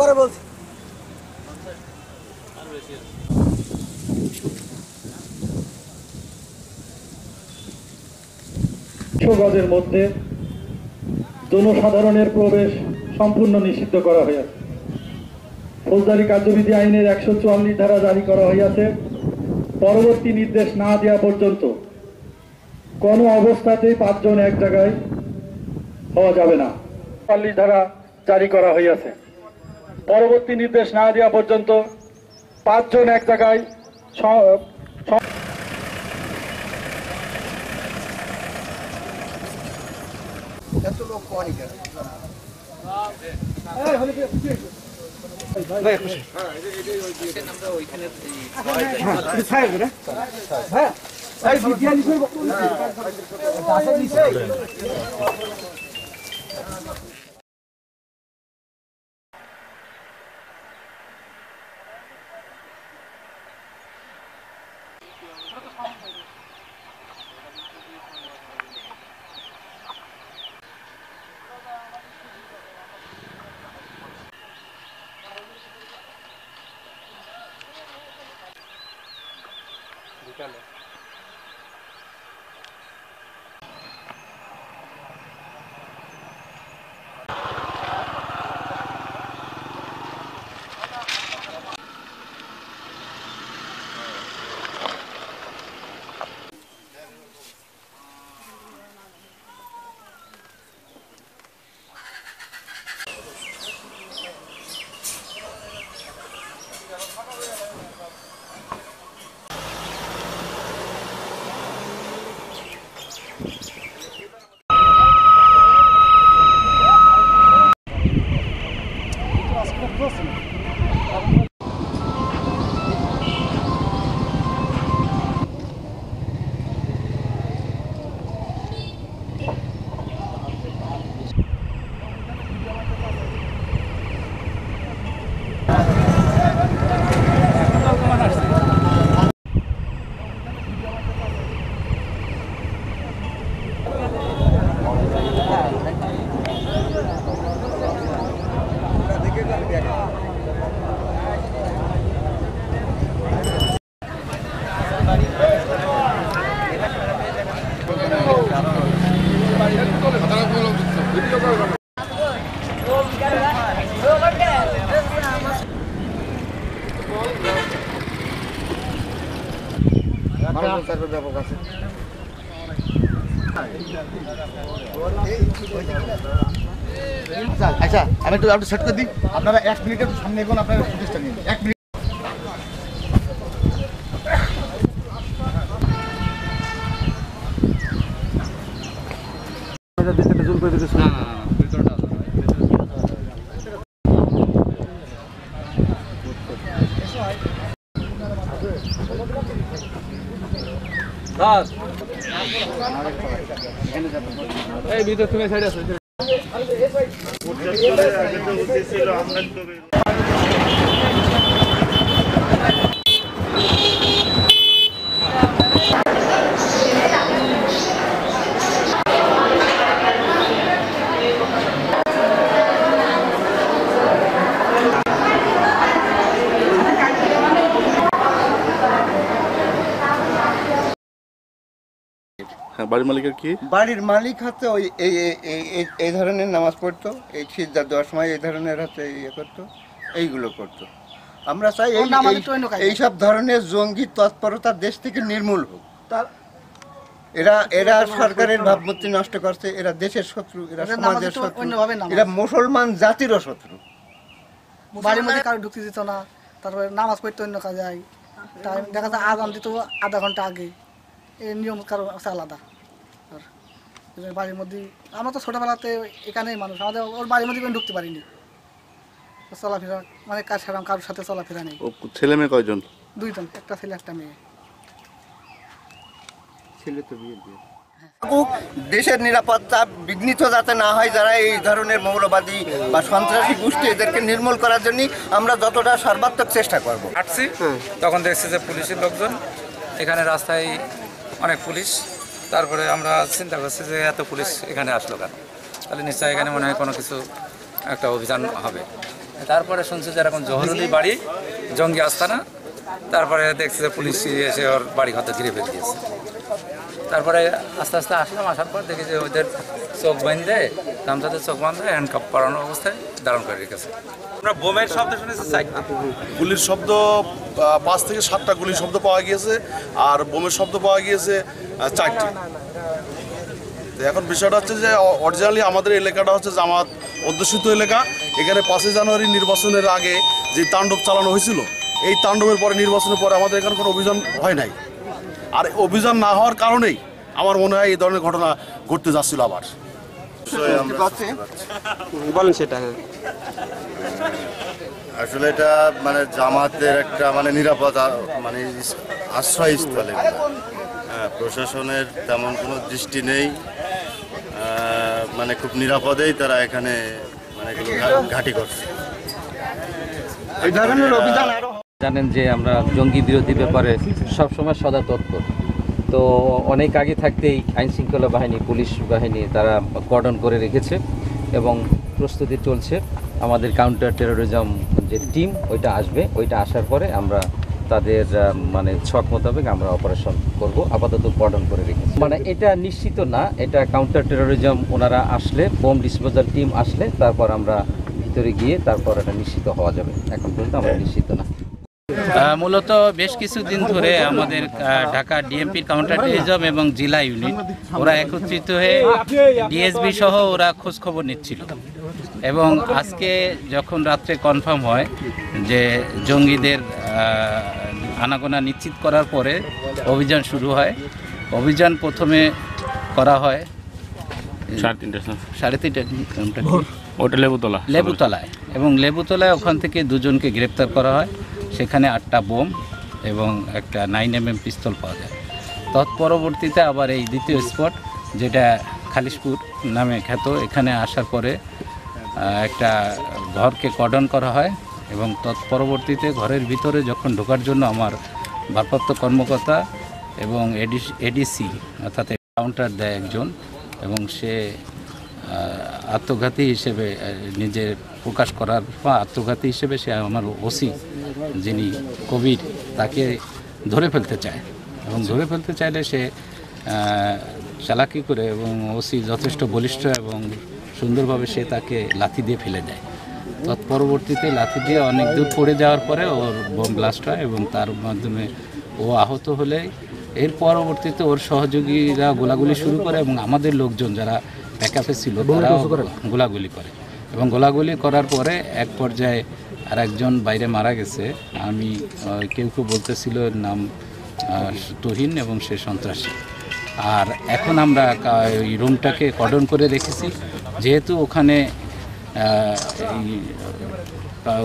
পরে বলছি। গজের মধ্যে জনসাধারণের প্রবেশ সম্পূর্ণ নিষিদ্ধ করা হয়েছে। ফৌজদারি কার্যবিধি আইনের একশো চুয়াল্লিশ ধারা জারি করা হইয়াছে। পরবর্তী নির্দেশ না দেওয়া পর্যন্ত কোনো অবস্থাতেই পাঁচজন এক জায়গায় হওয়া যাবে না। চুয়াল্লিশ ধারা জারি করা হইয়াছে। পরবর্তী নির্দেশ না দেওয়া পর্যন্ত পাঁচজন এক জায়গায় স- স- এত লোক পানি কেন আচ্ছা আমি একটু একটু সেট করে দিই। আপনারা এক মিনিটের একটু সামনে এগোন, আপনারা ফুটেজটা নিন। এক মিনিট। এই ভিতর তুমি সাইড আছে হ্যাঁ বাড়ির মালিকের কি? বাড়ির মালিক হচ্ছে ওই এই এই- ধরনের নামাজ পড়তো এই সিজদা দেওয়ার সময় এই ধরনের হচ্ছে ইয়ে করতো এইগুলো করতো। আমরা চাই এই- এই- এইসব ধরনের জঙ্গি তৎপরতা দেশ থেকে নির্মূল হোক। এরা এরা সরকারের ভাবমূর্তি নষ্ট করছে এরা দেশের শত্রু এরা সমাজের শত্রু এরা মুসলমান জাতিরও শত্রু। বাড়ির মধ্যে কারও ঢুকতে দিত না তারপরে নামাজ পড়তে অন্য কাজে দেখা যায় আজান দিত আধা ঘণ্টা আগে। এই নিয়ম কারও আছে আলাদা। আর বাড়ির মধ্যে আমরা তো ছোটোবেলাতে এখানেই মানুষ আমাদের ওর বাড়ির মধ্যে কোনো ঢুকতে পারিনি। চলাফেরা মানে কার সেরকম কারোর সাথে চলাফেরা নেই। ও ছেলে মেয়ে কয়জন? দুইজন একটা ছেলে একটা মেয়ে। ছেলে তো বিয়ে দিয়ে। দেশের নিরাপত্তা বিঘ্নিত যাতে না হয় যারা এই ধরনের মৌলবাদী বা সন্ত্রাসী গোষ্ঠী এদেরকে নির্মূল করার জন্য আমরা যতটা সর্বাত্মক চেষ্টা করব। হাঁটছি তখন দেখছি যে পুলিশের লোকজন এখানে রাস্তায় অনেক পুলিশ। তারপরে আমরা চিন্তা করছি যে এত পুলিশ এখানে আসলো কেন? তাহলে নিশ্চয়ই এখানে মনে হয় কোনো কিছু একটা অভিযান হবে। তারপরে শুনছি যে এরকম জহরুলি বাড়ি, জঙ্গি আস্তানা। তারপরে দেখছি যে পুলিশ এসে ওর বাড়ি তো ঘিরে ফেলে দিয়েছে। তারপরে আস্তে আস্তে আসলাম আসার পর দেখি যে ওদের চোখ বাঁধে গামছাতে চোখ বাঁধে হ্যান্ড কাপ পরানো অবস্থায় দাঁড়ান করে রেখেছে। আমরা বোমের শব্দ শুনেছি চারটা গুলির শব্দ পাঁচ থেকে সাতটা গুলির শব্দ পাওয়া গিয়েছে আর বোমের শব্দ পাওয়া গিয়েছে চারটি। এখন বিষয়টা হচ্ছে যে অরিজিনালি আমাদের এলাকাটা হচ্ছে জামাত অধ্যুষিত এলাকা। এখানে পাঁচই জানুয়ারি নির্বাচনের আগে যে তাণ্ডব চালানো হয়েছিল এই তাণ্ডবের পরে নির্বাচনের পরে আমাদের এখানে কোনো অভিযান হয় নাই। আর অভিযান না হওয়ার কারণেই আমার মনে হয় এই ধরনের ঘটনা ঘটতে যাচ্ছিল আবার। বলেন সেটা। আসলে এটা মানে জামাতের একটা মানে নিরাপদ মানে আশ্রয়স্থলে হ্যাঁ প্রশাসনের তেমন কোনো দৃষ্টি নেই। মানে খুব নিরাপদেই তারা এখানে মানে ঘাঁটি করছে। এই ধরনের অভিযান আরও জানেন যে আমরা জঙ্গি বিরোধী ব্যাপারে সবসময় সদা তৎপর তো অনেক আগে থাকতেই আইন শৃঙ্খলা বাহিনী, পুলিশ বাহিনী তারা কর্ডন করে রেখেছে এবং প্রস্তুতি চলছে। আমাদের কাউন্টার টেরোরিজম যে টিম ওইটা আসবে। ওইটা আসার পরে আমরা তাদের মানে ছক মোতাবেক আমরা অপারেশন করব, আপাতত কর্ডন করে রেখেছি। মানে এটা নিশ্চিত না, এটা কাউন্টার টেরোরিজম ওনারা আসলে বোম ডিসপোজাল টিম আসলে, তারপর আমরা ভিতরে গিয়ে তারপর এটা নিশ্চিত হওয়া যাবে। এখন পর্যন্ত আমরা নিশ্চিত না। মূলত বেশ কিছুদিন ধরে আমাদের ঢাকা ডিএমপির কাউন্টার টেরিজম এবং জেলা ইউনিট ওরা একত্রিত হয়ে ডিএসবি সহ ওরা খোঁজ খবর নিচ্ছিল। এবং আজকে যখন রাত্রে কনফার্ম হয় যে জঙ্গিদের আনাগোনা নিশ্চিত করার পরে অভিযান শুরু হয় অভিযান প্রথমে করা হয় সাড়ে তিনটা সাড়ে তিনটা ওটা লেবুতলা। লেবুতলায়। এবং লেবুতলায় ওখান থেকে দুজনকে গ্রেপ্তার করা হয়। সেখানে আটটা বোম এবং একটা নাইন এম এম পিস্তল পাওয়া যায়। তৎপরবর্তীতে আবার এই দ্বিতীয় স্পট যেটা খালিশপুর নামে খ্যাত, এখানে আসার পরে একটা ঘরকে কর্ডন করা হয় এবং তৎপরবর্তীতে ঘরের ভিতরে যখন ঢোকার জন্য আমার ভারপ্রাপ্ত কর্মকর্তা এবং এডিস অর্থাৎ কাউন্টার দেয় একজন এবং সে আত্মঘাতী হিসেবে নিজের প্রকাশ করার বা আত্মঘাতী হিসেবে সে আমার ওসি, যিনি কবির তাকে ধরে ফেলতে চায়। এবং ধরে ফেলতে চাইলে সে চালাকি করে এবং ওসি যথেষ্ট বলিষ্ঠ এবং সুন্দরভাবে সে তাকে লাথি দিয়ে ফেলে দেয়। তৎপরবর্তীতে লাথি দিয়ে অনেক দূর পড়ে যাওয়ার পরে ওর বোম ব্লাস্ট হয় এবং তার মাধ্যমে ও আহত হলে এর পরবর্তীতে ওর সহযোগীরা গোলাগুলি শুরু করে এবং আমাদের লোকজন যারা ব্যাকআপে ছিল তারাও গোলাগুলি করে? এবং গোলাগুলি করার পরে এক পর্যায়ে আর একজন বাইরে মারা গেছে। আমি কেউ কেউ বলতেছিল নাম তুহিন এবং সে সন্ত্রাসী। আর এখন আমরা ওই রুমটাকে কর্ডন করে রেখেছি। যেহেতু ওখানে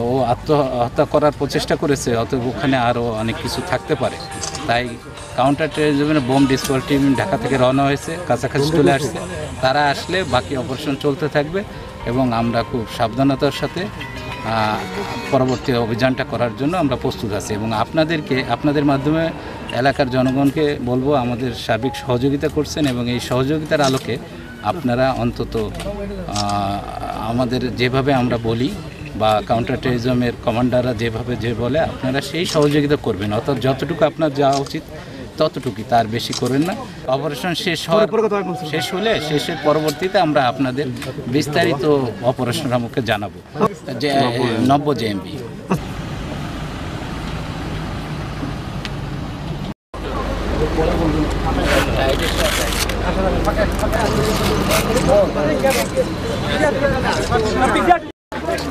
ও আত্মহত্যা করার প্রচেষ্টা করেছে অতএব ওখানে আরও অনেক কিছু থাকতে পারে। তাই কাউন্টার টেরিজমের বোম ডিসপোজাল টিম ঢাকা থেকে রওনা হয়েছে, কাছাকাছি চলে আসছে। তারা আসলে বাকি অপারেশন চলতে থাকবে এবং আমরা খুব সাবধানতার সাথে পরবর্তী অভিযানটা করার জন্য আমরা প্রস্তুত আছি। এবং আপনাদেরকে, আপনাদের মাধ্যমে এলাকার জনগণকে বলব, আমাদের সার্বিক সহযোগিতা করছেন এবং এই সহযোগিতার আলোকে আপনারা অন্তত আমাদের যেভাবে আমরা বলি বা কাউন্টার টেরিজমের কমান্ডাররা যেভাবে যে বলে আপনারা সেই সহযোগিতা করবেন। অর্থাৎ যতটুকু আপনার যাওয়া উচিত ততটুকুই তার বেশি করেন না। অপারেশন শেষ হওয়ার শেষ হলে শেষের পরবর্তীতে আমরা আপনাদের বিস্তারিত অপারেশন আমাকে জানাব। যে নব্য জেএমবি